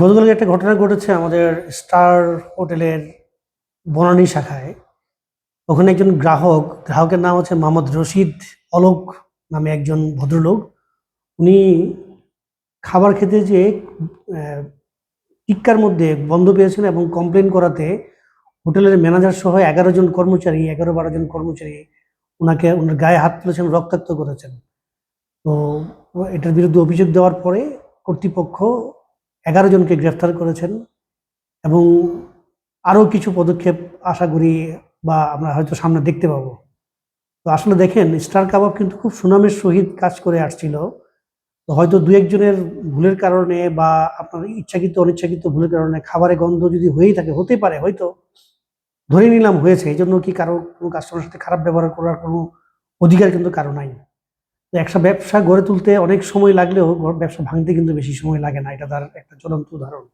গতকালকে একটা ঘটনা ঘটেছে আমাদের স্টার হোটেলের বনানী শাখায়। ওখানে একজন গ্রাহক, গ্রাহকের নাম হচ্ছে মোহাম্মদ রশিদ অলোক নামে একজন ভদ্রলোক। উনি খাবার খেতে যে টিক্কার মধ্যে বন্ধ পেয়েছেন এবং কমপ্লেন করাতে হোটেলের ম্যানেজার সহ এগারো জন কর্মচারী, এগারো বারো জন কর্মচারী ওনাকে ওনার গায়ে হাত তুলেছেন, রক্তাক্ত করেছেন। তো, এটার বিরুদ্ধে অভিযোগ দেওয়ার পরে কর্তৃপক্ষ এগারো জনকে গ্রেফতার করেছেন এবং আরও কিছু পদক্ষেপ আশা করি বা আমরা হয়তো সামনে দেখতে পাবো। তো আসলে দেখেন, স্টার কাবাব কিন্তু খুব সুনামের সহিত কাজ করে আসছিল। তো হয়তো দু একজনের ভুলের কারণে বা আপনার ইচ্ছাকৃত, অনিচ্ছাকৃত ভুলের কারণে খাবারে গন্ধ যদি হয়েই থাকে, হতে পারে হয়তো, ধরে নিলাম হয়েছে। এই জন্য কি কারও কোনো কাস্টমারের সাথে খারাপ ব্যবহার করার কোনো অধিকার কিন্তু কারও নাই। একটা ব্যবসা গড়ে তুলতে অনেক সময় লাগলেও ব্যবসা ভাঙতে কিন্তু বেশি সময় লাগে না। এটা তার একটা চলন্ত উদাহরণ।